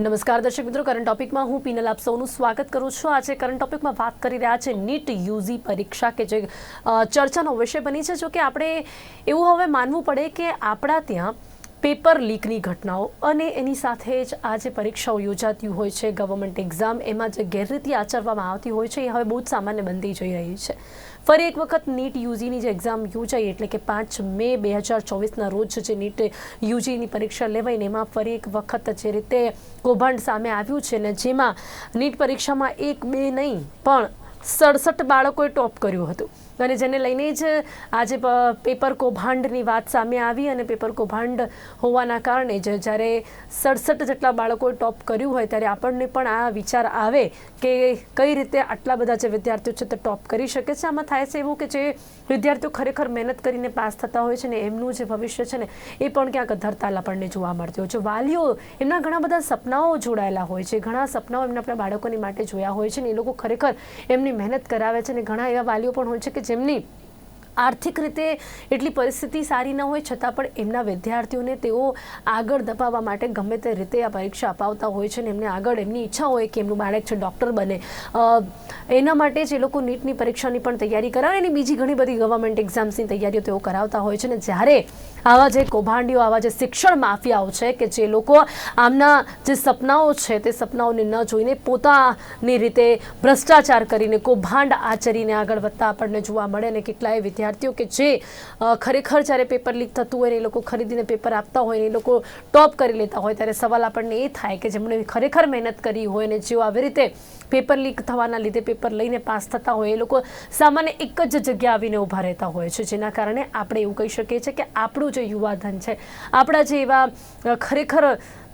નમસ્કાર દર્શક મિત્રો કરંટ ટોપિકમાં હું પીનલ આપ સૌનું સ્વાગત કરું છું. આજે કરંટ ટોપિકમાં વાત કરી રહ્યા છે નીટ યુઝી પરીક્ષા કે જે ચર્ચાનો વિષય બની છે. જો કે આપણે એવું હવે માનવું પડે કે આપણા ત્યાં પેપર લીકની ઘટનાઓ અને એની સાથે જ આ જે પરીક્ષાઓ યોજાતી હોય છે. ગવર્મેન્ટ એક્ઝામ એમાં જે ગેરરીતિ આચરવામાં આવતી હોય છે, એ હવે બહુ જ સામાન્ય બનતી જઈ રહી છે. ફરી એક વખત નીટ યુજીની જે એક્ઝામ યોજાઈ એટલે કે પાંચ મે બે હજાર ચોવીસના રોજ જે નીટ યુજીની પરીક્ષા લેવાઈને એમાં ફરી એક વખત જે રીતે કૌભાંડ સામે આવ્યું છે ને જેમાં નીટ પરીક્ષામાં એક બે નહીં, પણ સડસઠ બાળકોએ ટોપ કર્યું હતું. અને જેને લઈને જ આજે પેપર કૌભાંડની વાત સામે આવી અને પેપર કૌભાંડ હોવાના કારણે જ જ્યારે સડસઠ જેટલા બાળકોએ ટોપ કર્યું હોય ત્યારે આપણને પણ આ વિચાર આવે કે કઈ રીતે આટલા બધા જે વિદ્યાર્થીઓ છે તે ટોપ કરી શકે છે. આમાં થાય છે એવું કે જે વિદ્યાર્થીઓ ખરેખર મહેનત કરીને પાસ થતા હોય છે ને એમનું જે ભવિષ્ય છે ને એ પણ ક્યાંક ધરતાલ આપણને જોવા મળતી હોય છે. વાલીઓ એમના ઘણા બધા સપનાઓ જોડાયેલા હોય છે. ઘણા સપનાઓ એમના આપણા બાળકોની માટે જોયા હોય છે ને એ લોકો ખરેખર એમની મહેનત કરાવે છે ને ઘણા એવા વાલીઓ પણ હોય છે કે જેમની આર્થિક રીતે એટલી પરિસ્થિતિ સારી ન હોય, છતાં પણ એમના વિદ્યાર્થીઓને તેઓ આગળ ધપાવવા માટે ગમે તે રીતે આ પરીક્ષા અપાવતા હોય છે ને એમને આગળ એમની ઈચ્છા હોય કે એમનું બાળક છે ડૉક્ટર બને. એના માટે જ લોકો નીટની પરીક્ષાની પણ તૈયારી કરાવે અને બીજી ઘણી બધી ગવર્મેન્ટ એક્ઝામ્સની તૈયારીઓ તેઓ કરાવતા હોય છે ને જ્યારે આવા જે કૌભાંડીઓ, આવા જે શિક્ષણ માફિયાઓ છે કે જે લોકો આમના જે સપનાઓ છે તે સપનાઓને ન જોઈને પોતાની રીતે ભ્રષ્ટાચાર કરીને કૌભાંડ આચરીને આગળ વધતા આપણને જોવા મળે અને કેટલાય વિદ્યાર્થીઓ કે જે ખરેખર જ્યારે પેપર લીક થતું હોય ને એ લોકો ખરીદીને પેપર આપતા હોય ને એ લોકો ટોપ કરી લેતા હોય, ત્યારે સવાલ આપણને એ થાય કે જેમણે ખરેખર મહેનત કરી હોય ને જેઓ આવી રીતે પેપર લીક થવાના લીધે પેપર લઈને પાસ થતા હોય એ લોકો સામાન્ય એક જ જગ્યા આવીને ઊભા રહેતા હોય છે, જેના કારણે આપણે એવું કહી શકીએ છીએ કે આપણું જે યુવાધન છે, આપણા જે એવા ખરેખર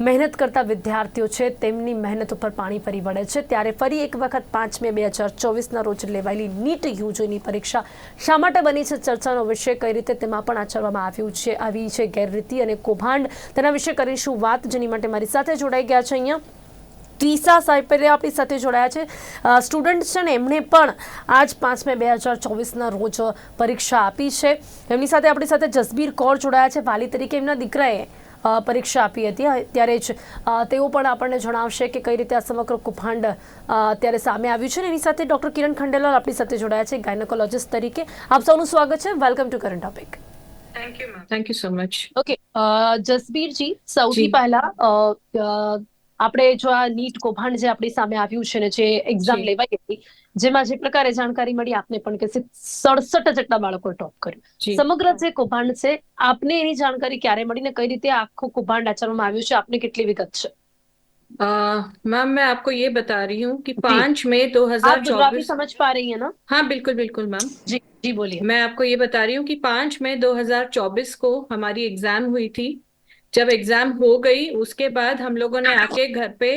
મહેનત કરતા વિદ્યાર્થીઓ છે, તેમની મહેનત ઉપર પાણી ફરી વળે છે. ત્યારે ફરી એક વખત પાંચ મે બે હજાર ચોવીસના રોજ લેવાયેલી નીટ યુજીની પરીક્ષા શા માટે બની છે ચર્ચાનો વિષય? કઈ રીતે તેમાં પણ આચરવામાં આવ્યું છે, આવી છે ગેરરીતિ અને કૌભાંડ? તેના વિશે કરીશું વાત, જેની માટે મારી સાથે જોડાઈ ગયા છે અહીંયા. ત્રીસા સાહેબે આપણી સાથે જોડાયા છે. સ્ટુડન્ટ છે ને એમણે પણ આજ પાંચ મે બે હજાર ચોવીસના રોજ પરીક્ષા આપી છે. એમની સાથે આપણી સાથે જસબીર કૌર જોડાયા છે. વાલી તરીકે એમના દીકરાએ પરીક્ષા આપી હતી. ત્યારે જ અ, તેઓ પણ આપણને જણાવશે કે કઈ રીતે આ સમગ્ર કૌભાંડ અત્યારે સામે આવ્યું છે. ને એની સાથે ડૉક્ટર કિરણ ખંડેલાલ આપણી સાથે જોડાયા છે ગાયનેકોલોજિસ્ટ તરીકે. આપ સૌનું સ્વાગત છે. Welcome to current topic. Thank you thank you so much okay Jasbir ji સૌથી પહેલા આપણે જો આ નીટ કૌભાંડ જે આપણી સામે આવ્યું છે ને જે એક્ઝામ જી. લેવાઈ હતી જેમાં જે પ્રકારે જાણકારી મળી આપને પણ કે સડસઠ જેટલા બાળકોએ ટોપ કર્યું જી. સમગ્ર જે કૌભાંડ છે આપને એની જાણકારી ક્યારે મળી ને કઈ રીતે આ આખું કૌભાંડ આચરવામાં આવ્યું છે આપને કેટલી વિગત છે Uh, मैम मैं आपको ये बता रही हूँ कि पांच मई 2024 आप गुजराती समझ पा रही है ना हाँ बिल्कुल बिल्कुल मैम जी जी बोलिए मैं आपको ये बता रही हूँ कि पांच मई 2024 को हमारी एग्जाम हुई थी जब एग्ज़ाम हो गई उसके बाद हम लोगों ने आके घर पे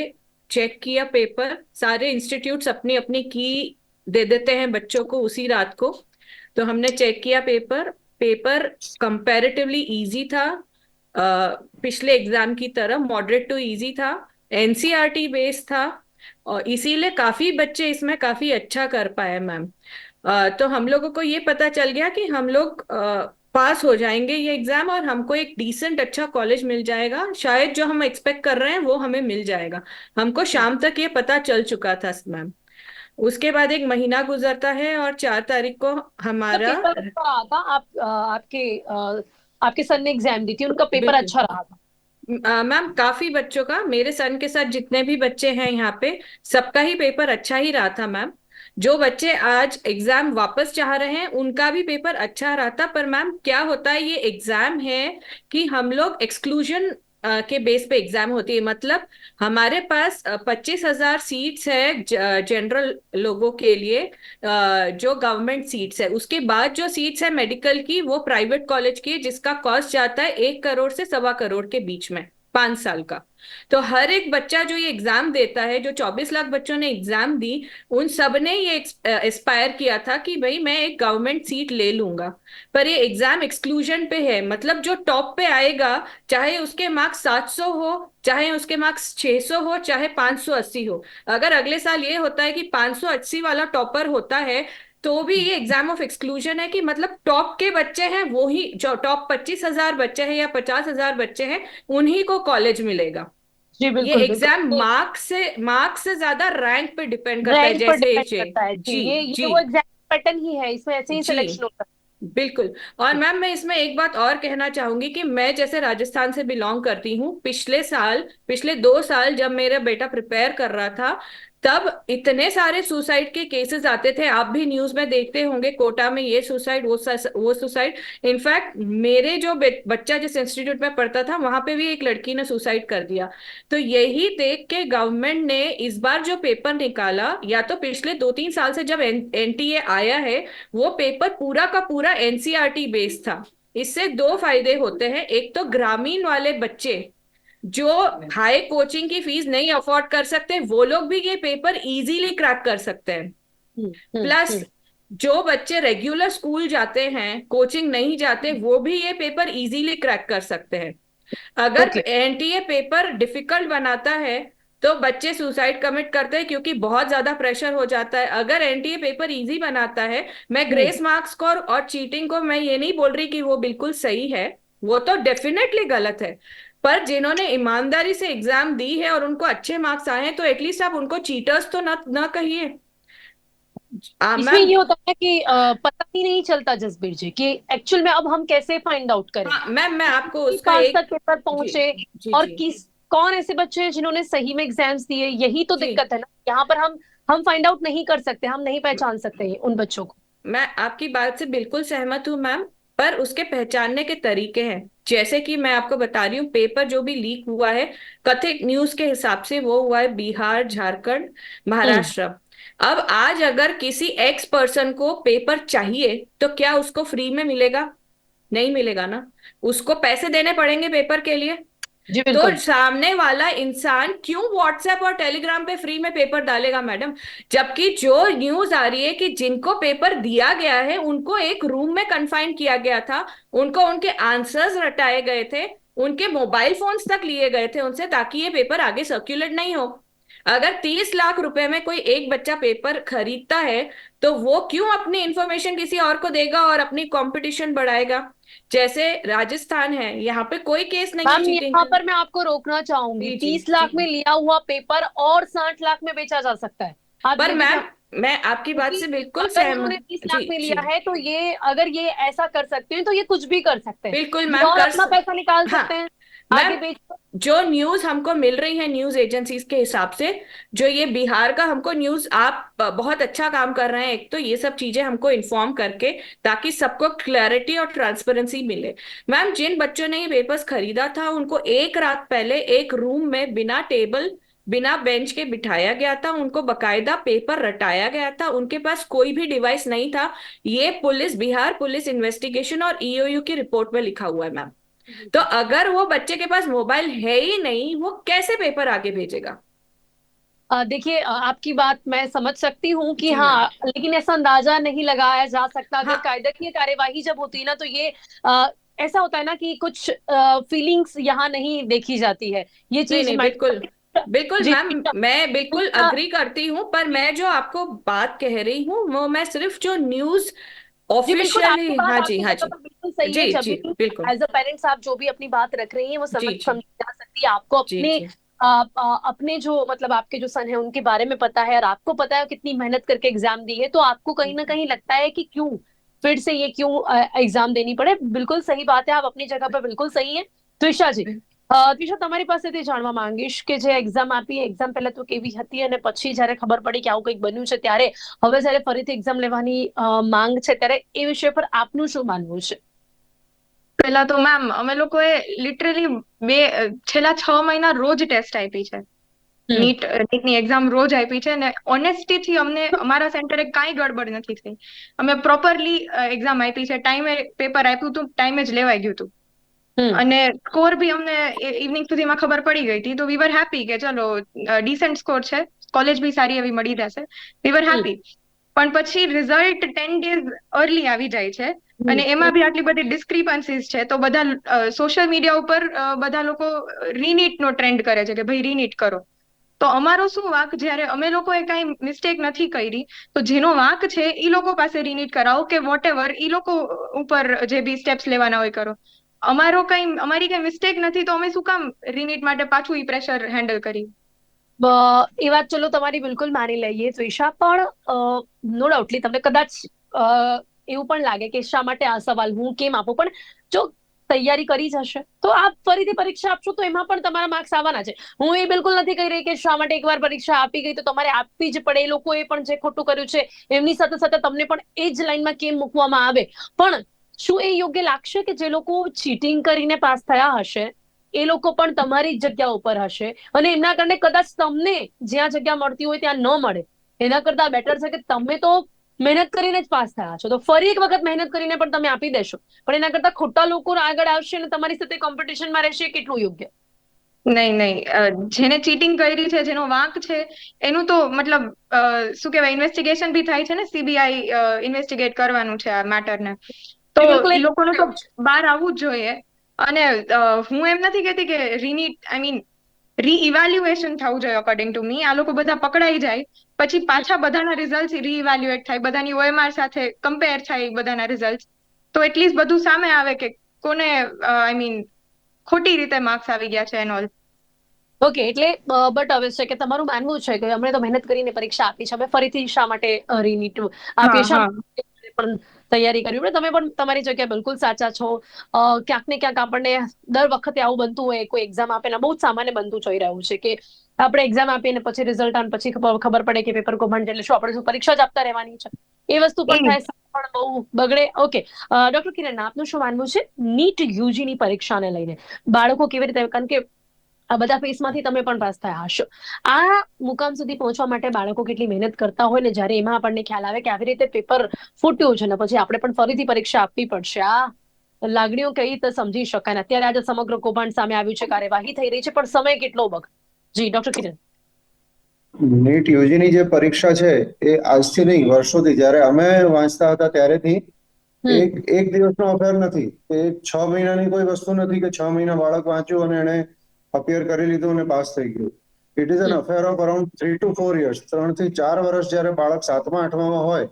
चेक किया पेपर सारे इंस्टीट्यूट्स अपनी अपनी की दे देते हैं बच्चों को उसी रात को। तो हमने चेक किया पेपर पेपर कंपैरेटिवली इजी था अ, पिछले एग्ज़ाम की तरह मॉडरेट टू इजी था एनसीईआरटी बेस्ड था और इसीलिए काफ़ी बच्चे इसमें काफ़ी अच्छा कर पाए मैम। तो हम लोगों को ये पता चल गया कि हम लोग अ, पास हो जाएँगे ये एग्ज़ाम और हमको एक डिसेंट अच्छा कॉलेज मिल जाएगा। शायद जो हम एक्सपेक्ट कर रहे हैं वो हमें मिल जाएगा। हमको शाम तक ये पता चल चुका था मैम उसके बाद एक महीना गुजरता है और चार तारीख को हमारा तो पेपर अच्छा रहा था। आप आपके आपके सर ने एग्ज़ाम दी थी उनका पेपर अच्छा रहा था। मैम काफ़ी बच्चों का मेरे सन के साथ जितने भी बच्चे हैं यहाँ पे सबका ही पेपर अच्छा ही रहा था मैम जो बच्चे आज एग्ज़ाम वापस चाह रहे हैं, उनका भी पेपर अच्छा रहा था पर मैम क्या होता है, ये एग्ज़ाम है कि हम लोग एक्सक्लूजन के बेस पे एग्ज़ाम होती है। मतलब हमारे पास पच्चीस हज़ार सीट्स है जनरल लोगों के लिए जो गवर्नमेंट सीट्स है। उसके बाद जो सीट्स है मेडिकल की, वो प्राइवेट कॉलेज की जिसका कॉस्ट जाता है एक करोड़ से सवा करोड़ के बीच में। पाँच साल का। तो हर एक बच्चा जो ये एग्ज़ाम देता है, जो 24 लाख बच्चों ने एग्ज़ाम दी, उन सबने ये एक्सपायर किया था कि भाई मैं एक गवर्नमेंट सीट ले लूँगा। पर ये एग्ज़ाम एक्सक्लूजन पे है। मतलब जो टॉप पे आएगा, चाहे उसके मार्क्स 700 हो, चाहे उसके मार्क्स 600 हो, चाहे 580 हो, अगर अगले साल ये होता है कि 580 वाला टॉपर होता है तो भी ये एग्ज़ाम ऑफ़ एक्सक्लूजन है कि मतलब टॉप के बच्चे हैं वो ही जो टॉप पच्चीस हज़ार बच्चे हैं या पचास हज़ार बच्चे हैं उन्हीं को कॉलेज मिलेगा। जी बिल्कुल ये एग्ज़ाम मार्क्स से मार्क्स से ज़्यादा रैंक पे डिपेंड करता है जैसे करता है। जी जी ये ये जी। वो एग्ज़ाम पैटर्न ही है इसमें ऐसे ही सिलेक्शन होता है। बिल्कुल। और मैम मैं इसमें एक बात और कहना चाहूँगी कि मैं जैसे राजस्थान से बिलोंग करती हूँ पिछले साल पिछले दो साल जब मेरा बेटा प्रिपेयर कर रहा था तब इतने सारे सुसाइड के केसेस आते थे, आप भी न्यूज़ में देखते होंगे, कोटा में ये सुसाइड, वो वो सुसाइड। इनफैक्ट मेरे जो बच्चा जिस इंस्टीट्यूट में पढ़ता था, वहाँ पे भी एक लड़की ने सुसाइड कर दिया। तो यही देख के गवर्नमेंट ने इस बार जो पेपर निकाला, या तो पिछले दो तीन साल से जब एनटीए आया है, वो पेपर पूरा का पूरा एनसीआरटी बेस्ड था। इससे दो फ़ायदे होते हैं। एक तो ग्रामीण वाले बच्चे जो हाई कोचिंग की फ़ीस नहीं अफोर्ड कर सकते वो लोग भी ये पेपर इजीली क्रैक कर सकते हैं। हम्म, हम्म, प्लस हम्म, जो बच्चे रेगुलर स्कूल जाते हैं कोचिंग नहीं जाते वो भी ये पेपर इजीली क्रैक कर सकते हैं। अगर Okay. एनटीए पेपर डिफ़िकल्ट बनाता है तो बच्चे सुसाइड कमिट करते हैं क्योंकि बहुत ज़्यादा प्रेशर हो जाता है। अगर एनटीए पेपर इजी बनाता है मैं ग्रेस मार्क्स को और चीटिंग को मैं ये नहीं बोल रही कि वो बिल्कुल सही है वो तो डेफिनेटली गलत है। पर जिन्होंने ईमानदारी से एग्ज़ाम दी है और उनको अच्छे मार्क्स आए हैं तो एटलीस्ट आप उनको चीटर्स तो ना ना कहिए। इसमें ये होता है कि पता ही नहीं चलता जसबीर जी कि एक्चुअल में अब हम कैसे फाइंड आउट करें। हाँ, मैम मैं आपको उसका एक तक पेपर पहुँचे जी, जी, और जी। किस कौन ऐसे बच्चे हैं जिन्होंने सही में एग्ज़ाम्स दिए यही तो दिक्कत है ना। यहाँ पर हम हम फाइंड आउट नहीं कर सकते हम नहीं पहचान सकते उन बच्चों को। मैं आपकी बात से बिल्कुल सहमत हूँ मैम पर उसके पहचानने के तरीके हैं। जैसे कि मैं आपको बता रही हूँ पेपर जो भी लीक हुआ है कथित न्यूज़ के हिसाब से वो हुआ है बिहार झारखंड महाराष्ट्र। अब आज अगर किसी एक्स पर्सन को पेपर चाहिए तो क्या उसको फ्री में मिलेगा? नहीं मिलेगा ना। उसको पैसे देने पड़ेंगे पेपर के लिए? जी तो सामने वाला इंसान क्यों व्हाट्सएप और टेलीग्राम पे फ्री में पेपर डालेगा मैडम जबकि जो न्यूज़ आ रही है कि जिनको पेपर दिया गया है उनको एक रूम में कन्फाइन किया गया था उनको उनके आंसर्स रटाए गए थे उनके मोबाइल फोन्स तक लिए गए थे उनसे ताकि ये पेपर आगे सर्कुलेट नहीं हो। अगर तीस लाख रुपए में कोई एक बच्चा पेपर खरीदता है तो वो क्यों अपनी इंफॉर्मेशन किसी और को देगा और अपनी कंपटीशन बढ़ाएगा? जैसे राजस्थान है यहाँ पे कोई केस नहीं है मैम यहाँ पर मैं आपको रोकना चाहूँगी। तीस लाख में लिया हुआ पेपर और साठ लाख में बेचा जा सकता है। पर मैम मैं आपकी बात से बिल्कुल सहमत तीस लाख में लिया है तो ये अगर ये ऐसा कर सकते हैं तो ये कुछ भी कर सकते हैं। बिल्कुल मैम कर अपना पैसा निकाल हाँ, सकते हैं आगे बेच जो न्यूज़ हमको मिल रही है न्यूज़ एजेंसीज के हिसाब से, जो ये बिहार का हमको न्यूज़ आप बहुत अच्छा काम कर रहे हैं। एक तो ये सब चीज़ें हमको इन्फॉर्म करके, ताकि सबको क्लैरिटी और ट्रांसपेरेंसी मिले। मैम, जिन बच्चों ने ये पेपर्स खरीदा था, उनको एक रात पहले एक रूम में बिना टेबल बिना बेंच के बिठाया गया था, उनको बकायदा पेपर रटाया गया था, उनके पास कोई भी डिवाइस नहीं था। ये पुलिस, बिहार पुलिस इन्वेस्टिगेशन और ईओयू की रिपोर्ट में लिखा हुआ है, मैम। तो अगर वो बच्चे के पास मोबाइल है ही नहीं वो कैसे पेपर आगे भेजेगा? देखिए आपकी बात मैं समझ सकती हूँ कि हाँ लेकिन ऐसा अंदाज़ा नहीं लगाया जा सकता। अगर हाँ। कायदेकीय कार्यवाही जब होती है ना तो ये अ, ऐसा होता है ना कि कुछ फीलिंग्स यहाँ नहीं देखी जाती है। ये चीज़ नहीं बिल्कुल बिल्कुल मैम मैं बिल्कुल हाँ। अग्री करती हूँ पर मैं जो आपको बात कह रही हूँ वो मैं सिर्फ़ जो न्यूज़ ऑफिशियली हाँ जी हाँ जी। तो सही जी, है जी, बिल्कुल। एज अ पेरेंट्स आप जो भी अपनी बात रख रही हैं वो समझ समझी जा सकती है। आपको अपने अपने जो मतलब आपके जो सन है उनके बारे में पता है और आपको पता है कितनी मेहनत करके एग्ज़ाम दी है तो आपको कहीं ना कहीं लगता है कि क्यों? फिर से ये क्यों एग्ज़ाम देनी पड़े? बिल्कुल सही बात है आप अपनी जगह पर बिल्कुल सही है। त्रिशा जी અ, ત્વિષા તમારી પાસેથી જાણવા માંગીશ કે જે એક્ઝામ આપી એક્ઝામ પહેલા તો કેવી હતી અને પછી જ્યારે ખબર પડી કે આવું કંઈક બન્યું છે ત્યારે હવે જ્યારે ફરીથી એક્ઝામ લેવાની માંગ છે ત્યારે એ વિષય પર આપનું શું માનવું છે? પહેલા તો મેમ અમે લોકોએ લિટરલી બે છેલ્લા છ મહિના રોજ ટેસ્ટ આપી છે. નીટ નીટની એક્ઝામ રોજ આપી છે અને ઓનેસ્ટીથી અમને અમારા સેન્ટરે કાંઈ ગડબડ નથી થઈ. અમે પ્રોપરલી એક્ઝામ આપી છે. ટાઈમે પેપર આપ્યું હતું ટાઈમે જ લેવાઈ ગયું હતું. અને સ્કોર બી અમને ઇવનિંગ સુધીમાં ખબર પડી ગઈ હતી. તો વી વર હેપી કે ચલો ડિસેન્ટ સ્કોર છે. કોલેજ બી સારી એવી મળી રહેશે. વી વર હેપી પણ પછી રિઝલ્ટ ટેન ડેઝ અર્લી આવી જાય છે. અને એમાં બી આટલી બધી ડિસ્ક્રિપન્સીસ છે. તો બધા સોશિયલ મીડિયા ઉપર બધા લોકો રીનીટ નો ટ્રેન્ડ કરે છે કે ભાઈ રીનીટ કરો. તો અમારો શું વાંક? જ્યારે અમે લોકોએ કાંઈ મિસ્ટેક નથી કરી તો જેનો વાંક છે એ લોકો પાસે રીનીટ કરાવો કે વોટ એવર એ લોકો ઉપર જે બી સ્ટેપ્સ લેવાના હોય કરો. અમારો કઈ, અમારી કઈ મિસ્ટેક નથી, તો અમે શું કામ રિનીટ માટે પાછું ઈ પ્રેશર હેન્ડલ કરી? એ વાત ચલો તમારી બિલકુલ માની લઈએ ત્વિષા પણ નો ડાઉટલી તમને કદાચ એવું પણ લાગે કે શા માટે આ સવાલ હું કેમ આપું? પણ જો તૈયારી કરી જ હશે, તો આપ ફરીથી પરીક્ષા આપશો તો એમાં પણ તમારા માર્ક્સ આવવાના છે. હું એ બિલકુલ નથી કહી રહી કે શા માટે એકવાર પરીક્ષા આપી ગઈ તો તમારે આપવી જ પડે. એ લોકોએ પણ જે ખોટું કર્યું છે, એમની સાથે સાથે તમને પણ એ જ લાઈનમાં કેમ મૂકવામાં આવે? પણ શું એ યોગ્ય લાગશે કે જે લોકો ચીટિંગ કરીને પાસ થયા હશે? એ લોકો પણ તમારી જગ્યા ઉપર હશે. અને એમના કારણે કદાચ તમને જ્યાં જગ્યા મળતી હોય ત્યાં ન મળે. એના કરતા બેટર છે કે તમે તો મહેનત કરીને જ પાસ થયા છો. તો ફરી એક વખત મહેનત કરીને પણ તમે આપી દેશો. પણ એના કરતા ખોટા લોકો આગળ આવશે અને તમારી સાથે કોમ્પિટિશનમાં રહેશે કેટલું યોગ્ય? નહીં નહીં. જેને ચીટિંગ કરી છે, જેનો વાંક છે, એનું તો મતલબ શું કહેવાય ઇન્વેસ્ટિગેશન બી થાય છે ને સીબીઆઈ ઇન્વેસ્ટિગેટ કરવાનું છે આ મેટરને એ તો બહાર આવવું જ જોઈએ. અને હું એમ નથી કહેતી કે રીનીટ આઈ મીન રીઇવેલ્યુએશન થવું જોઈએ અકોર્ડિંગ ટુ મી આ લોકો બધા પકડાઈ જાય પછી પાછા બધાના રિઝલ્ટ રીઇવેલ્યુએટ થાય બધાની ઓએમઆર સાથે કમ્પેર થાય બધાના રિઝલ્ટ તો એટલીસ્ટ બધું સામે આવે કે કોને આઈ મીન ખોટી રીતે માર્ક્સ આવી ગયા છે એન્ડ ઓલ ઓકે એટલે બટ હવે છે કે તમારું માનવું છે કે અમે તો મહેનત કરીને પરીક્ષા આપી છે. અમે ફરીથી શા માટે રીનીટ આપીએ છીએ? પણ તૈયારી કરવી પડે તમે પણ તમારી જગ્યાએ બિલકુલ સાચા છો. ક્યાંક ને ક્યાંક આપણને દર વખતે આવું બનતું હોય કોઈ એક્ઝામ આપે ને બહુ જ સામાન્ય બનતું જોઈ રહ્યું છે કે આપણે એક્ઝામ આપીએ ને પછી રિઝલ્ટ આવે પછી ખબર પડે કે પેપર કૌભાંડ એટલે શું? આપણે શું પરીક્ષા જ આપતા રહેવાની છે. એ વસ્તુ પણ થાય પણ બહુ બગડે. ઓકે. ડોક્ટર કિરણ આપનું શું માનવું છે? નીટ યુજી ની પરીક્ષાને લઈને. બાળકો કેવી રીતે કારણ કે આ બધા ફેસમાંથી તમે પણ પાસ થયા હશો. આ મુકામ સુધી પહોંચવા માટે બાળકો કેટલી મહેનત કરતા હોય ને જ્યારે એમાં આપણને ખ્યાલ આવે કે આવી રીતે પેપર ફૂટ્યું છે ને પછી આપણે પણ ફરીથી પરીક્ષા આપવી પડશે. આ લાગણીઓ કઈ રીતે સમજી શકાય ને? અત્યારે આજે સમગ્ર કૌભાંડ સામે આવ્યું છે કાર્યવાહી થઈ રહી છે પણ સમય કેટલો બગ જી ડોક્ટર કિરણ. નીટ યુજીની જે પરીક્ષા છે એ આજથી નહીં વર્ષોથી. જ્યારે અમે વાંચતા હતા ત્યારેથી એક એક દિવસનો અફેર નથી. એ છ મહિનાની કોઈ વસ્તુ નથી કે છ મહિના બાળક વાંચ્યું અને એણે અપિયર કરી લીધું અને પાસ થઈ ગયું. It is an affair of around three to four years ત્રણથી ચાર વર્ષ જ્યારે બાળક સાતમા આઠમામાં હોય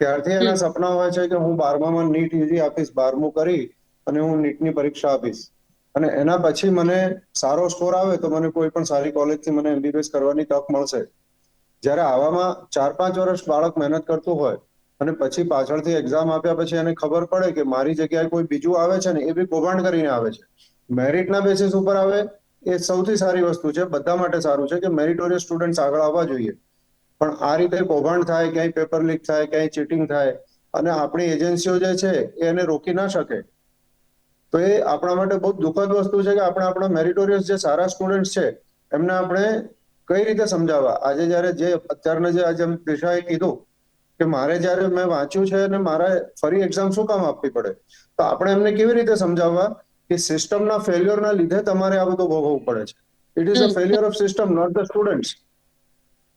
ત્યારથી એના સપના હોય છે કે હું બારમામાં નીટ યુજી આપીશ બારમું કરી અને હું નીટની પરીક્ષા આપીશ. અને એના પછી મને સારો સ્કોર આવે તો મને કોઈ પણ સારી કોલેજથી મને એમબીબીએસ કરવાની તક મળશે. જ્યારે આવામાં ચાર પાંચ વર્ષ બાળક મહેનત કરતું હોય અને પછી પાછળથી એક્ઝામ આપ્યા પછી એને ખબર પડે કે મારી જગ્યાએ કોઈ બીજું આવે છે ને એ બી કૌભાંડ કરીને આવે છે. મેરિટના બેસિસ ઉપર આવે એ સૌથી સારી વસ્તુ છે. બધા માટે સારું છે કે મેરિટોરિયસ સ્ટુડન્ટ્સ આગળ આવવા જોઈએ. પણ આ રીતે કૌભાંડ થાય, ક્યાંય પેપર લીક થાય, ક્યાંય ચીટિંગ થાય અને આપણી એજન્સીઓ જે છે એ એને રોકી ના શકે. તો એ આપણા માટે બહુ દુઃખદ વસ્તુ છે કે આપણે આપણા મેરિટોરિયસ જે સારા સ્ટુડન્ટ છે એમને આપણે કઈ રીતે સમજાવવા? આજે જ્યારે જે અત્યારના જે આજે દિશાએ કીધું કે મારે જ્યારે મેં વાંચ્યું છે અને મારે ફરી એક્ઝામ શું કામ આપવી પડે? તો આપણે એમને કેવી રીતે સમજાવવા? કે સિસ્ટમના ફેલ્યોરના લીધે તમારે આ બધું ભોગવવું પડે છે. It is a failure of system not the students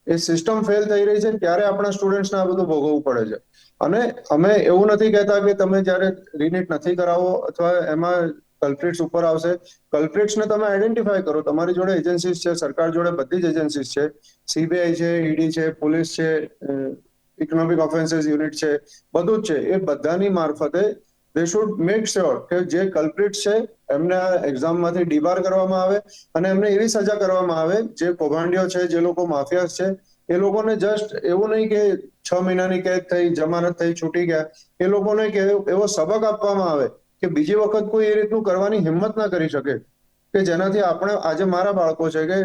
A system fail થઈ રહી છે ત્યારે આપણા સ્ટુડન્ટ્સને આ બધું ભોગવવું પડે છે. અને અમે એવું નથી કહેતા કે તમે જ્યારે રિનીટ નથી કરાવો અથવા એમાં કલ્પ્રિટ્સ ઉપર આવશે કલ્પ્રિટ્સને તમે આઈડેન્ટિફાય કરો. તમારી જોડે એજન્સીસ છે સરકાર જોડે બધી જ એજન્સીસ છે. સીબીઆઈ છે ઈડી છે પોલીસ છે ઇકોનોમિક ઓફેન્સીસ યુનિટ છે બધું જ છે. એ બધાની મારફતે દે શુડ મેક શ્યોર કે જે કલ્પ્રિટ છે, એમને આ એક્ઝામમાંથી ડીબાર કરવામાં આવે અને એમને એવી સજા કરવામાં આવે, જે કૌભાંડીઓ છે, જે લોકો માફિયા છે, એ લોકોને જસ્ટ એવું નહીં કે છ મહિનાની કેદ થઈ, જમાનત થઈ, છૂટી ગયા, એ લોકોને કે એવો સબક આપવામાં આવે કે બીજી વખત કોઈ એ રીતનું કરવાની હિંમત ના કરી શકે. કે જેનાથી આપણે, આજે મારા બાળકો છે કે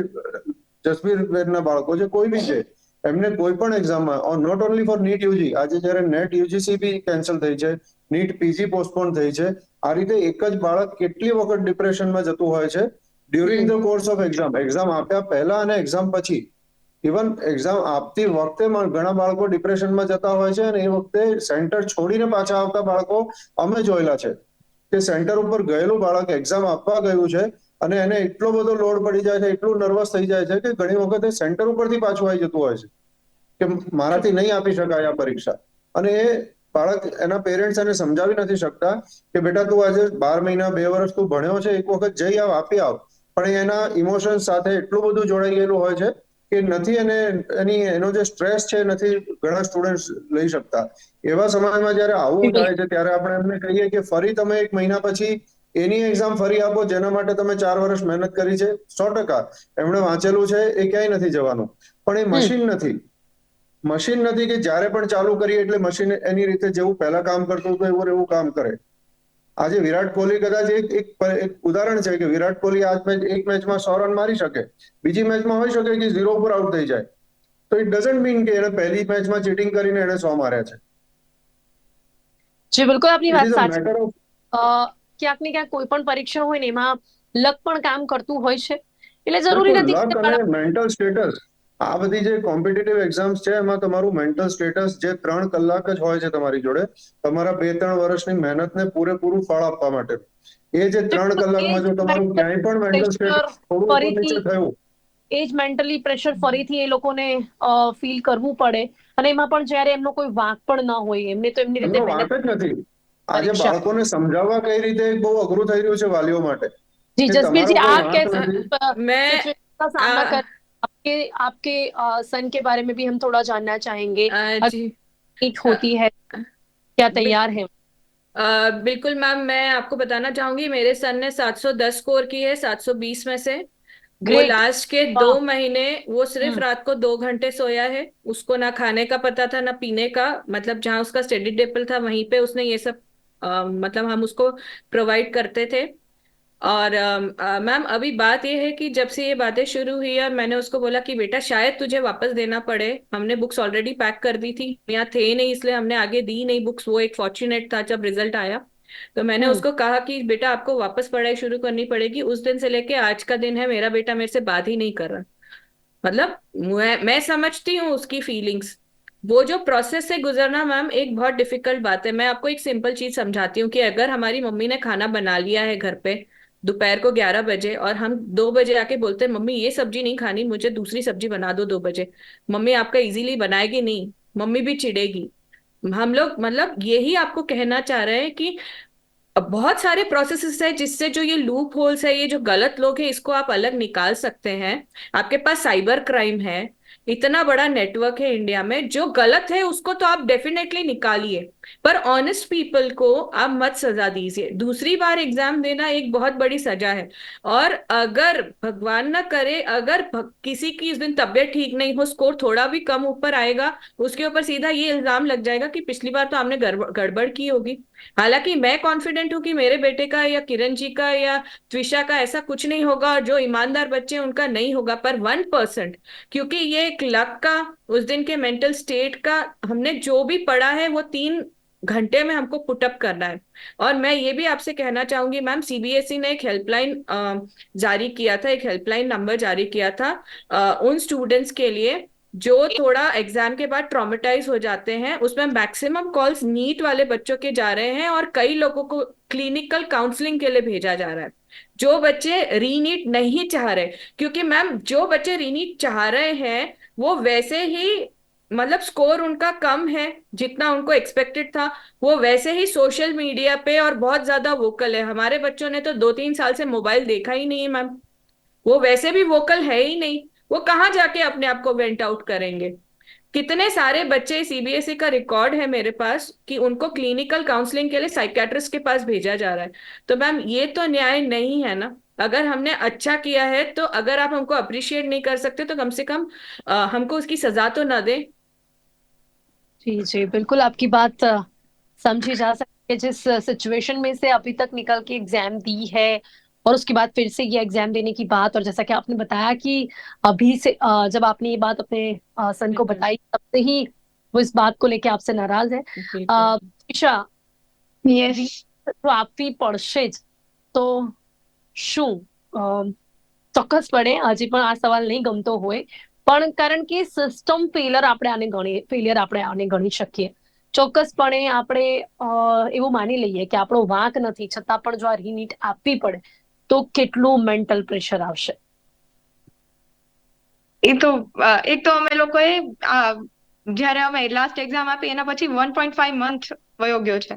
જસબીરબેનના બાળકો છે, કોઈ બી છે એમને કોઈ પણ એક્ઝામમાં not only for NEET UG આજે જ્યારે નેટ યુજીસી બી કેન્સલ થઈ છે નીટ પીજી પોસ્ટપોન થઈ છે આ રીતે એક જ બાળક કેટલી વખત ડિપ્રેશનમાં જતું હોય છે? During the course of exam exam આપ્યા પહેલા અને એક્ઝામ પછી. ઇવન એક્ઝામ આપતી વખતે ઘણા બાળકો ડિપ્રેશનમાં જતા હોય છે અને એ વખતે સેન્ટર છોડીને પાછા આવતા બાળકો અમે જોયેલા છે. કે સેન્ટર ઉપર ગયેલું બાળક એક્ઝામ આપવા ગયું છે અને એને એટલો બધો લોડ પડી જાય છે એટલું નર્વસ થઈ જાય છે કે ઘણી વખત એ સેન્ટર ઉપરથી પાછું આવી જતું હોય છે. કે મારાથી નહીં આપી શકાય આ પરીક્ષા. અને એ બાળક એના પેરેન્ટ્સ એને સમજાવી નથી શકતા કે બેટા તું આજે બાર મહિના બે વર્ષ તું ભણ્યો છે એક વખત જઈ આવ આપી આવ. પણ એના ઇમોશન્સ સાથે એટલું બધું જોડાઈ ગયેલું હોય છે કે નથી એને એની એનો જે સ્ટ્રેસ છે નથી ઘણા સ્ટુડન્ટ લઈ શકતા. એવા સમયમાં જ્યારે આવું થાય છે ત્યારે આપણે એમને કહીએ કે ફરી તમે એક મહિના પછી એની એક્ઝામ ફરી આપો જેના માટે તમે ચાર વર્ષ મહેનત કરી છે. સો ટકા એમણે વાંચેલું છે એ ક્યાંય નથી જવાનું. પણ એ મશીન નથી. મશીન નથી કે જ્યારે પણ ચાલુ કરીએ એટલે મશીન એની રીતે જેવું પહેલા કામ કરતું હતું એવું એવું કામ કરે. આજે વિરાટ કોહલી કદાચ એક એક ઉદાહરણ છે કે વિરાટ કોહલી આજ મેચ એક મેચમાં સો રન મારી શકે. બીજી મેચમાં હોઈ શકે કે ઝીરો ઉપર આઉટ થઈ જાય. તો ઇટ ડઝન્ટ મીન કે એને પહેલી મેચમાં ચીટિંગ કરીને એને સો માર્યા છે. જી બિલકુલ આપની વાત સાચી. ક્યાંક ને ક્યાંક કોઈ પણ પરીક્ષા હોય ને એમાં લક પણ કામ કરતું હોય છે. એટલે જરૂરી નથી મેન્ટલ સ્ટેટસ આ બધી જે કોમ્પિટિટિવ એક્ઝામ્સ છે એમાં તમારું મેન્ટલ સ્ટેટસ જે ત્રણ કલાક જ હોય છે તમારી જોડે તમારા બે ત્રણ વર્ષની મહેનતને પૂરેપૂરું ફળ આપવા માટે. એ જે ત્રણ કલાકમાં જો તમારું ક્યાંય પણ મેન્ટલ સ્ટેટસ થોડું નીચે થયું. એ જ મેન્ટલી પ્રેશર ફરીથી એ લોકોને ફીલ કરવું પડે. અને એમાં પણ જ્યારે એમનો કોઈ વાંક પણ ન હોય એમને તો એમની રીતે વાંક વાત જ નથી. આજે પરીક્ષા. બાળકોને સમજાવવા કઈ રીતે બહુ અઘરું થઈ રહ્યું છે વાલીઓ માટે जी कि जसबीर जी તમારો आप कोई कैसे वांक अ, मैं सिचुएशन का सामना आ- कर आपके आपके अ, सन के बारे में भी हम थोड़ा जानना चाहेंगे अ, जी नीट होती है क्या तैयार है अ, बिल्कुल मैम मैं आपको बताना चाहूंगी मेरे सन ने 710 स्कोर की है 720 में से वो Great. लास्ट के वाह। दो महीने वो सिर्फ हम्म। रात को दो घंटे सोया है उसको ना खाने का पता था ना पीने का मतलब जहाँ उसका स्टडी टेबल था वहीं पे उसने ये सब अ, मतलब हम उसको प्रोवाइड करते थे। और मैम अभी बात यह है कि जब से ये बातें शुरू हुई और मैंने उसको बोला कि बेटा शायद तुझे वापस देना पड़े। हमने बुक्स ऑलरेडी पैक कर दी थी। यहाँ थे नहीं इसलिए हमने आगे दी नहीं बुक्स वो एक फॉर्चुनेट था जब रिज़ल्ट आया। तो मैंने हम्म। उसको कहा कि बेटा आपको वापस पढ़ाई शुरू करनी पड़ेगी। उस दिन से लेके आज का दिन है मेरा बेटा मेरे से बात ही नहीं कर रहा। मतलब मैं मैं समझती हूँ उसकी फीलिंग्स वो जो प्रोसेस से गुजरना मैम एक बहुत डिफ़िकल्ट बात है। मैं आपको एक सिंपल चीज़ समझाती हूँ कि अगर हमारी मम्मी ने खाना बना लिया है घर पे दोपहर को ग्यारह बजे और हम दो बजे आके बोलते हैं, मम्मी, ये सब्ज़ी नहीं खानी, मुझे दूसरी सब्ज़ी बना दो दो बजे। मम्मी आपका इजीली बनाएगी नहीं, मम्मी भी चिड़ेगी हम लोग मतलब यही आपको कहना चाह रहे हैं कि बहुत सारे प्रोसेसेस है जिससे जो ये लूप होल्स है, ये जो गलत लोग है, इसको आप अलग निकाल सकते हैं। आपके पास साइबर क्राइम है इतना बड़ा नेटवर्क है इंडिया में जो गलत है उसको तो आप डेफिनेटली निकालिए। पर ऑनेस्ट पीपल को आप मत सजा दीजिए। दूसरी बार एग्ज़ाम देना एक बहुत बड़ी सजा है। और अगर भगवान न करे, अगर किसी की इस दिन तबीयत ठीक नहीं हो स्कोर थोड़ा भी कम ऊपर आएगा, उसके ऊपर सीधा ये इल्ज़ाम लग जाएगा कि पिछली बार तो आपने गड़बड़ की होगी। हालाँकि मैं कॉन्फिडेंट हूँ कि मेरे बेटे का या किरण जी का या त्विषा का ऐसा कुछ नहीं होगा और जो ईमानदार बच्चे उनका नहीं होगा। पर वन परसेंट क्योंकि ये एक लक का, उस दिन के मेंटल स्टेट का हमने जो भी पढ़ा है, वो तीन घंटे में हमको पुटअप करना है। और मैं ये भी आपसे कहना चाहूँगी मैम सीबीएसई ने एक हेल्पलाइन जारी किया था एक हेल्पलाइन नंबर जारी किया था अ, उन स्टूडेंट्स के लिए जो थोड़ा एग्ज़ाम के बाद ट्रॉमेटाइज हो जाते हैं। उसमें मैक्सिमम कॉल्स नीट वाले बच्चों के जा रहे हैं और कई लोगों को क्लिनिकल काउंसलिंग के लिए भेजा जा रहा है। जो बच्चे रीनीट नहीं चाह रहे क्योंकि मैम जो बच्चे रीनीट चाह रहे हैं वो वैसे ही मतलब स्कोर उनका कम है जितना उनको एक्सपेक्टेड था वो वैसे ही सोशल मीडिया पे और बहुत ज़्यादा वोकल है। हमारे बच्चों ने तो दो तीन साल से मोबाइल देखा ही नहीं है मैम वो वैसे भी वोकल है ही नहीं। वो कहाँ जाके अपने आप को वेंट आउट करेंगे? कितने सारे बच्चे सीबीएसई का रिकॉर्ड है मेरे पास कि उनको क्लिनिकल काउंसलिंग के लिए साइकेट्रिस्ट के पास भेजा जा रहा है। तो मैम ये तो न्याय नहीं है ना। अगर हमने अच्छा किया है तो अगर आप हमको अप्रिशिएट नहीं कर सकते तो कम से कम अ, हमको उसकी सजा तो ना दें। जी जी बिल्कुल आपकी बात अ, समझी जा सकती है जिस सिचुएशन में से अभी तक निकल के एग्जाम दी है और उसके बाद फिर से ये एग्जाम देने की बात और जैसा कि आपने बताया कि अभी से अ, जब आपने ये बात अपने अ, सन को बिल्कुल। बताई तब से ही वो इस बात को लेके आपसे नाराज है बिल्कुल। અ, ઈશા યસ તો આપવી પડશે જ તો શું અ, ચોક્કસપણે હજી પણ આ સવાલ નહીં ગમતો હોય પણ કારણ કે સિસ્ટમ ફેલર આપણે આને ગણી ફેલિયર આપણે આને ગણી શકીએ. ચોક્કસપણે આપણે એવું માની લઈએ કે આપણો વાંક નથી, છતાં પણ જો આ રીનીટ આપવી પડે, તો કેટલું મેન્ટલ પ્રેશર આવશે. એ તો એક તો અમે લોકોએ જ્યારે અમે લાસ્ટ એક્ઝામ આપી, એના પછી વન પોઈન્ટ ફાઈવ મંથ વયો ગયો છે.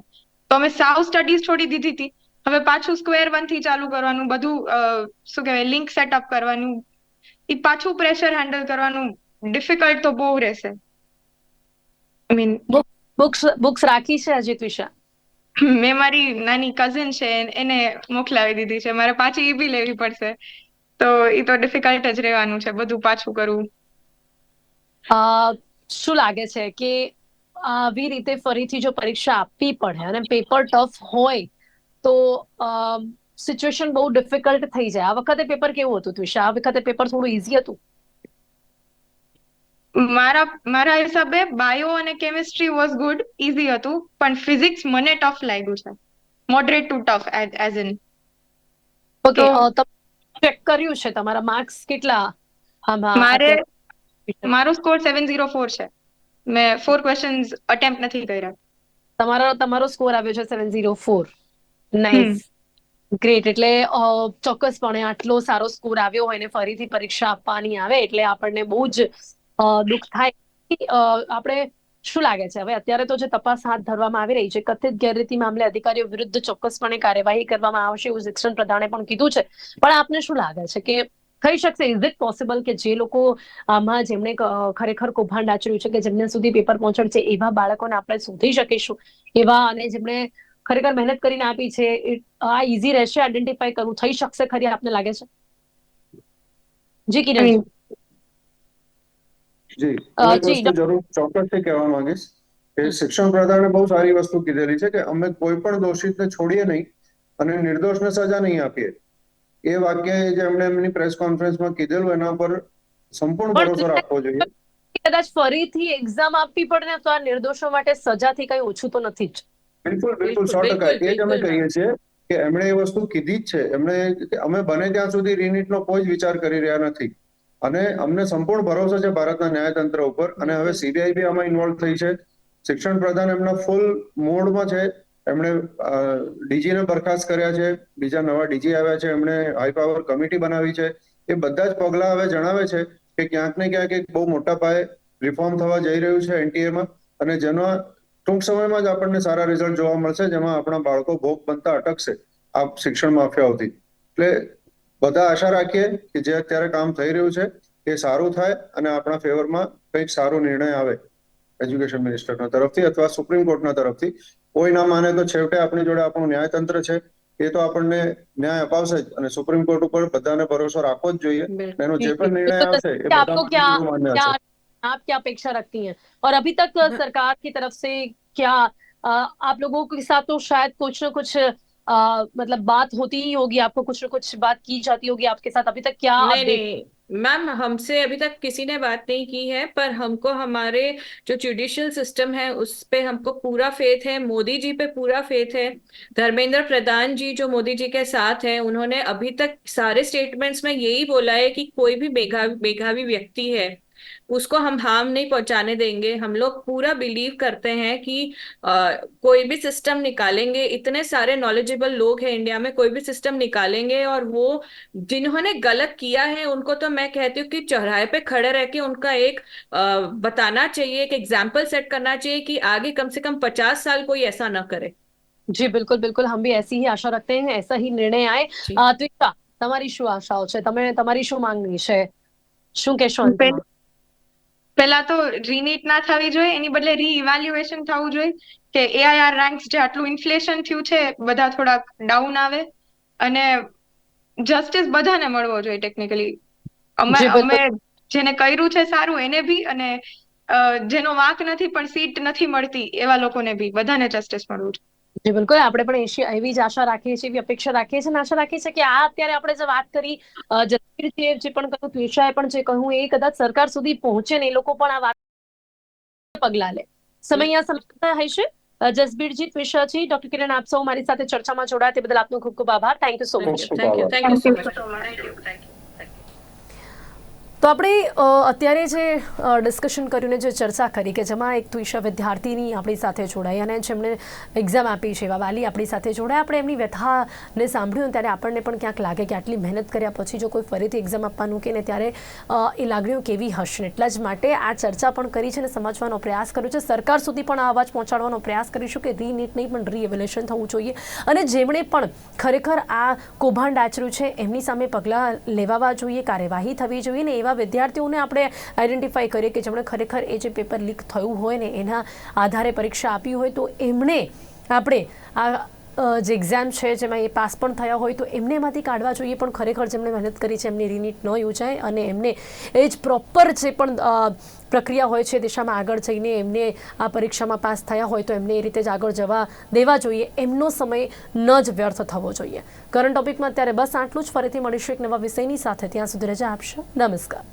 તો અમે સાવ સ્ટડીઝ છોડી દીધી હતી. હવે પાછું સ્ક્વેર વનથી ચાલુ કરવાનું, બધું શું કહેવાય લિંક સેટઅપ કરવાનું એ પાછું પ્રેશર હેન્ડલ કરવાનું ડિફિકલ્ટ તો બહુ રહેશે. આઈ મીન બુક્સ બુક્સ રાખી છે અજીત વિશા? મેં મારી નાની કઝિન છે એને મોકલાવી દીધી છે મારે પાછી એ બી લેવી પડશે. તો એ તો ડિફિકલ્ટ જ રહેવાનું છે બધું પાછું કરવું. અ, શું લાગે છે કે આવી રીતે ફરીથી જો પરીક્ષા આપવી પડે અને પેપર ટફ હોય તો સિચ્યુએશન બહુ ડિફિકલ્ટ થઈ જાય. આ વખતે પેપર કેવું હતું ત્વિષા આ વખતે પેપર થોડું ઇઝી હતું? મારા મારા હિસાબે બાયો અને કેમિસ્ટ્રી વોઝ ગુડ ઇઝી હતું. પણ ફિઝિક્સ મને ટફ લાગ્યું છે. Moderate to tough as in okay check કર્યું છે તમારા માર્ક્સ કેટલા? મારે મારો સ્કોર સેવન ઝીરો ફોર છે. મેં ફોર ક્વેશ્ચન્સ અટેમ્પ્ટ નથી કર્યા. તમારો તમારો સ્કોર આવ્યો છે seven zero four nice great એટલે ચોક્કસપણે આટલો સારો સ્કોર આવ્યો હોય ને ફરીથી પરીક્ષા આપવાની આવે, એટલે આપણને બહુ જ દુઃખ થાય. આપણે શું લાગે છે? હવે અત્યારે તો જે તપાસ હાથ ધરવામાં આવી રહી છે, કથિત ગેરરીતિ મામલે અધિકારીઓ વિરુદ્ધ ચોક્કસપણે કાર્યવાહી કરવામાં આવશે એવું શિક્ષણ પ્રધાને પણ કીધું છે. પણ આપને શું લાગે છે કે થઈ શકશે? ઇઝ ઇટ પોસિબલ કે જે લોકો આમાં જેમણે ખરેખર કૌભાંડ આચર્યું છે કે જેમને સુધી પેપર પહોંચડશે, એવા બાળકોને આપણે શોધી શકીશું? એવા અને જેમણે ખરેખર મહેનત કરીને આપી છે. આ ઈઝી રહેશે આઈડેન્ટિફાઈ કરવું થઈ શકશે ખરી આપને લાગે છે? જી કિરણ. જી. જરૂર ચોક્કસથી કહેવા માંગીશ કે શિક્ષણ પ્રધાને બહુ સારી વસ્તુ કીધેલી છે કે અમે કોઈ પણ દોષિતને છોડીએ નહીં અને નિર્દોષને સજા નહીં આપીએ. એ વાક્ય જે એમણે એમની પ્રેસ કોન્ફરન્સમાં કીધેલું એના પર સંપૂર્ણ ભરોસો રાખવો જોઈએ. કદાચ ફરીથી એક્ઝામ આપવી પડે ને તો આ નિર્દોષો માટે સજાથી કઈ ઓછું તો નથી જ. બિલકુલ બિલકુલ સો ટકા. એ જ અમે કહીએ છીએ કે એમણે એ વસ્તુ કીધી જ છે. એમણે અમે બને ત્યાં સુધી રીનીટનો કોઈ જ વિચાર કરી રહ્યા નથી. અને અમને સંપૂર્ણ ભરોસો છે ભારતના ન્યાયતંત્ર ઉપર. અને હવે સીબીઆઈ બી આમાં ઇન્વોલ્વ થઈ છે. શિક્ષણ પ્રધાન એમના ફૂલ મોડમાં છે. એમણે ડીજી ને બરખાસ્ત કર્યા છે. બીજા નવા ડીજી આવ્યા છે. એમણે હાઈ પાવર કમિટી બનાવી છે. એ બધા જ પગલા હવે જણાવે છે કે ક્યાંક ને ક્યાંક એક બહુ મોટા પાયે રિફોર્મ થવા જઈ રહ્યું છે એનટીએમાં અને જેનો ટૂંક સમયમાં જ આપણને સારા રિઝલ્ટ જોવા મળશે જેમાં આપણા બાળકો ભોગ બનતા અટકશે આ શિક્ષણ માફિયાઓથી. એટલે બધા આશા રાખીએ કે જે અત્યારે કામ થઈ રહ્યું છે એ સારું થાય અને આપણા ફેવરમાં કંઈક સારો નિર્ણય આવે એજ્યુકેશન મિનિસ્ટરના તરફથી અથવા સુપ્રીમ કોર્ટના તરફથી. કોઈ ના માને તો છેવટે આપણી જોડે આપણું ન્યાયતંત્ર છે એ તો આપણને ન્યાય અપાવશે જ અને સુપ્રીમ કોર્ટ ઉપર બધાને ભરોસો રાખવો જ જોઈએ. એનો જે પણ નિર્ણય આવશે એ બધા માન્ય હશે. आप क्या अपेक्षा रखती हैं? और अभी तक सरकार की तरफ़ से क्या आप लोगों के साथ तो शायद कुछ ना कुछ अ, मतलब बात होती ही होगी आपको कुछ ना कुछ बात की जाती होगी आपके साथ। अभी तक क्या नहीं नहीं। मैम हमसे अभी तक किसी ने बात नहीं की है पर हमको हमारे जो जुडिशियल सिस्टम है उस पे हमको पूरा फेथ है मोदी जी पे पूरा फेथ है। धर्मेंद्र प्रधान जी जो मोदी जी के साथ हैं उन्होंने अभी तक सारे स्टेटमेंट्स में यही बोला है कि कोई भी बेघा बेघावी व्यक्ति है उसको हम हार्म नहीं पहुंचाने देंगे हम लोग पूरा बिलीव करते हैं कि अ, कोई भी सिस्टम निकालेंगे इतने सारे नॉलेजेबल लोग हैं इंडिया में कोई भी सिस्टम निकालेंगे और वो जिन्होंने गलत किया है उनको तो मैं कहती हूँ कि चौराहे पे खड़े रह के उनका एक अ, बताना चाहिए एक एग्जाम्पल सेट करना चाहिए कि आगे कम से कम पचास साल कोई ऐसा ना करे જી બિલકુલ બિલકુલ हम भी ऐसी ही आशा रखते हैं ऐसा ही निर्णय आए જી. અ, ત્વિષા તમારી શું આશાઓ છે તમે તમારી શું માંગણી છે શું કહેશો પહેલા તો રીનીટ ના થવી જોઈએ એની બદલે રીઇવેલ્યુએશન થવું જોઈએ કે એઆઈઆર રેન્ક્સ જે આટલું ઇન્ફ્લેશન થયું છે બધા થોડાક ડાઉન આવે. અને જસ્ટિસ બધાને મળવો જોઈએ ટેકનિકલી અમે અમે જેને કર્યું છે સારું એને બી અને જેનો વાંક નથી પણ સીટ નથી મળતી એવા લોકોને બી બધાને જસ્ટિસ મળવું જોઈએ. બિલકુલ. આપણે પણ એવી જ આશા રાખીએ છીએ એવી અપેક્ષા રાખીએ છીએ અને આશા રાખીએ છીએ કે આ અત્યારે આપણે જે વાત કરી જસવીરજીએ જે પણ કહ્યું ત્રિષાએ પણ જે કહ્યું એ કદાચ સરકાર સુધી પહોંચે ને એ લોકો પણ આ વાત પગલા લે. સમય સમજતા હશે જસબીરજી ત્રિષાજી ડોક્ટર કિરણ આપ સૌ મારી સાથે ચર્ચામાં જોડાયા. તે બદલ આપનો ખૂબ ખૂબ આભાર. Thank you so much thank you thank you so much thank you તો આપણે અત્યારે જે ડિસ્કશન કર્યું ને જે ચર્ચા કરી કે જેમાં એક ત્વિષા વિદ્યાર્થીની આપણી સાથે જોડાઈ અને જેમણે એક્ઝામ આપી છે, એવા વાલી આપણી સાથે જોડાયા. આપણે એમની વ્યથાને સાંભળ્યું ત્યારે આપણને પણ ક્યાંક લાગે કે આટલી મહેનત કર્યા પછી જો કોઈ ફરીથી એક્ઝામ આપવાનું કે ને ત્યારે એ લાગણીઓ કેવી હશે. એટલા જ માટે આ ચર્ચા પણ કરી છે અને સમજવાનો પ્રયાસ કર્યો છે. સરકાર સુધી પણ આ અવાજ પહોંચાડવાનો પ્રયાસ કરીશું કે રીનીટ નહીં, પણ રીએવેલ્યુએશન થવું જોઈએ. અને જેમણે પણ ખરેખર આ કૌભાંડ આચર્યું છે, એમની સામે પગલાં લેવાવા જોઈએ, કાર્યવાહી થવી જોઈએ ને એવા વિદ્યાર્થીઓને આપણે આઈડેન્ટિફાઈ કરીએ કે જેમણે ખરેખર એ જે પેપર લીક થયું હોય ને એના આધારે પરીક્ષા આપી હોય તો એમણે આપણે આ જે એક્ઝામ છે, જેમાં એ પાસ પણ થયા હોય, તો એમને એમાંથી કાઢવા જોઈએ. પણ ખરેખર જેમણે મહેનત કરી છે, એમની રીનીટ ન યોજાય અને એમને એ જ પ્રોપર જે પણ પ્રક્રિયા હોય છે દિશામાં આગળ જઈને એમને આ પરીક્ષામાં પાસ થયા હોય, તો એમને એ રીતે જ આગળ જવા દેવા જોઈએ. એમનો સમય ન જ વ્યર્થ થવો જોઈએ. કરંટ ટોપિકમાં અત્યારે બસ આટલું જ. ફરીથી મળીશું એક નવા વિષયની સાથે. ત્યાં સુધી રજા આપશો. નમસ્કાર.